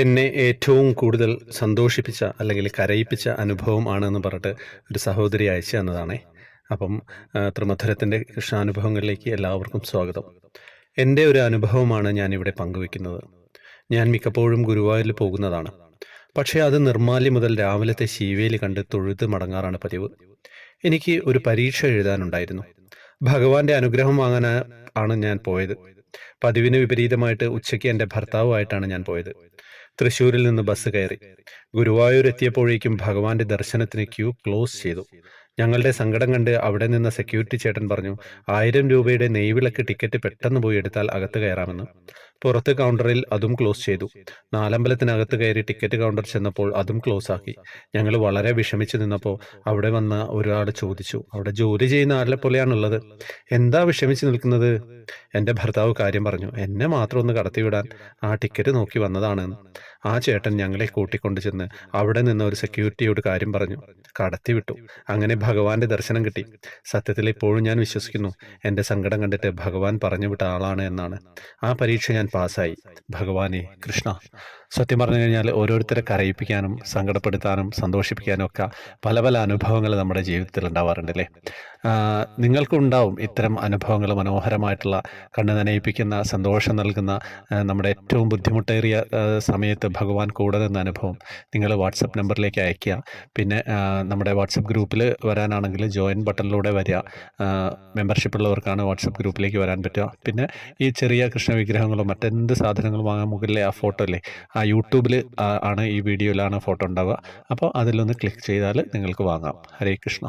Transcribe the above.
എന്നെ ഏറ്റവും കൂടുതൽ സന്തോഷിപ്പിച്ച അല്ലെങ്കിൽ കരയിപ്പിച്ച അനുഭവം ആണെന്ന് പറഞ്ഞിട്ട് ഒരു സഹോദരി അയച്ചു തന്നതാണേ. അപ്പം ത്രിമധുരത്തിന്റെ കൃഷ്ണാനുഭവങ്ങളിലേക്ക് എല്ലാവർക്കും സ്വാഗതം. എന്റെ ഒരു അനുഭവമാണ് ഞാനിവിടെ പങ്കുവെക്കുന്നത് ഞാൻ മിക്കപ്പോഴും ഗുരുവായൂരിൽ പോകുന്നതാണ്. പക്ഷേ അത് നിർമാല്യം മുതൽ രാവിലത്തെ ശീവേലി കണ്ട് തൊഴുത് മടങ്ങാറാണ് പതിവ്. എനിക്ക് ഒരു പരീക്ഷ എഴുതാനുണ്ടായിരുന്നു. ഭഗവാന്റെ അനുഗ്രഹം വാങ്ങാൻ ആണ് ഞാൻ പോയത്. പതിവിന് വിപരീതമായിട്ട് ഉച്ചയ്ക്ക് എന്റെ ഭർത്താവുമായിട്ടാണ് ഞാൻ പോയത്. തൃശ്ശൂരിൽ നിന്ന് ബസ് കയറി. ഗുരുവായൂർ എത്തിയപ്പോഴേക്കും ഭഗവാന്റെ ദർശനത്തിന് ക്യൂ ക്ലോസ് ചെയ്തു. ഞങ്ങളുടെ സങ്കടം കണ്ട് അവിടെ നിന്ന സെക്യൂരിറ്റി ചേട്ടൻ പറഞ്ഞു ആയിരം രൂപയുടെ നെയ്വിളക്ക് ടിക്കറ്റ് പെട്ടെന്ന് പോയി എടുത്താൽ അകത്ത് കയറാമെന്ന്. പുറത്ത് കൗണ്ടറിൽ അതും ക്ലോസ് ചെയ്തു. നാലമ്പലത്തിനകത്ത് കയറി ടിക്കറ്റ് കൗണ്ടർ ചെന്നപ്പോൾ അതും ക്ലോസ് ആക്കി. ഞങ്ങൾ വളരെ വിഷമിച്ച് നിന്നപ്പോൾ അവിടെ വന്ന ഒരാൾ ചോദിച്ചു അവിടെ ജോലി ചെയ്യുന്ന ആളെ പോലെയാണുള്ളത്? എന്താ വിഷമിച്ച് നിൽക്കുന്നത്? എന്റെ ഭർത്താവ് കാര്യം പറഞ്ഞു എന്നെ മാത്രം ഒന്ന് കടത്തിവിടാൻ ആ ടിക്കറ്റ് നോക്കി വന്നതാണെന്ന്. ആ ചേട്ടൻ ഞങ്ങളെ കൂട്ടിക്കൊണ്ടു ചെന്ന് അവിടെ നിന്ന് ഒരു സെക്യൂരിറ്റിയോട് കാര്യം പറഞ്ഞു. കടത്തിവിട്ടു അങ്ങനെ ഭഗവാന്റെ ദർശനം കിട്ടി. സത്യത്തിൽ ഇപ്പോഴും ഞാൻ വിശ്വസിക്കുന്നു. എന്റെ സങ്കടം കണ്ടിട്ട് ഭഗവാൻ പറഞ്ഞു വിട്ട ആളാണ് എന്നാണ്. ആ പരീക്ഷ ഞാൻ പാസ്സായി. ഭഗവാനെ കൃഷ്ണ. സത്യം പറഞ്ഞു കഴിഞ്ഞാൽ ഓരോരുത്തരെ കരയിപ്പിക്കാനും സങ്കടപ്പെടുത്താനും സന്തോഷിപ്പിക്കാനും ഒക്കെ പല പല അനുഭവങ്ങൾ നമ്മുടെ ജീവിതത്തിൽ ഉണ്ടാവാറുണ്ട് അല്ലേ? ആഹ് ഉണ്ടാവും ഇത്തരം അനുഭവങ്ങൾ മനോഹരമായിട്ടുള്ള കണ്ണു നനയിപ്പിക്കുന്ന സന്തോഷം നൽകുന്ന നമ്മുടെ ഏറ്റവും ബുദ്ധിമുട്ടേറിയ സമയത്ത് ഭഗവാൻ കൂടെ നിന്ന അനുഭവം നിങ്ങൾ വാട്സപ്പ് നമ്പറിലേക്ക് അയയ്ക്കുക. പിന്നെ നമ്മുടെ വാട്സപ്പ് ഗ്രൂപ്പിൽ വരാനാണെങ്കിൽ ജോയിൻ ബട്ടണിലൂടെ വരിക. മെമ്പർഷിപ്പ് ഉള്ളവർക്കാണ് വാട്സപ്പ് ഗ്രൂപ്പിലേക്ക് വരാൻ പറ്റുക. പിന്നെ ഈ ചെറിയ കൃഷ്ണ വിഗ്രഹങ്ങളോ മറ്റെന്ത് സാധനങ്ങളും വാങ്ങാൻ മുകളിലെ ആ ഫോട്ടോ അല്ലേ ആ യൂട്യൂബിൽ ആണ് ഈ വീഡിയോയിലാണ് ഫോട്ടോ ഉണ്ടാവുക. അപ്പോൾ അതിലൊന്ന് ക്ലിക്ക് ചെയ്താൽ നിങ്ങൾക്ക് വാങ്ങാം. ഹരേ കൃഷ്ണ.